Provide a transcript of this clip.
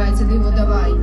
називається диво давай.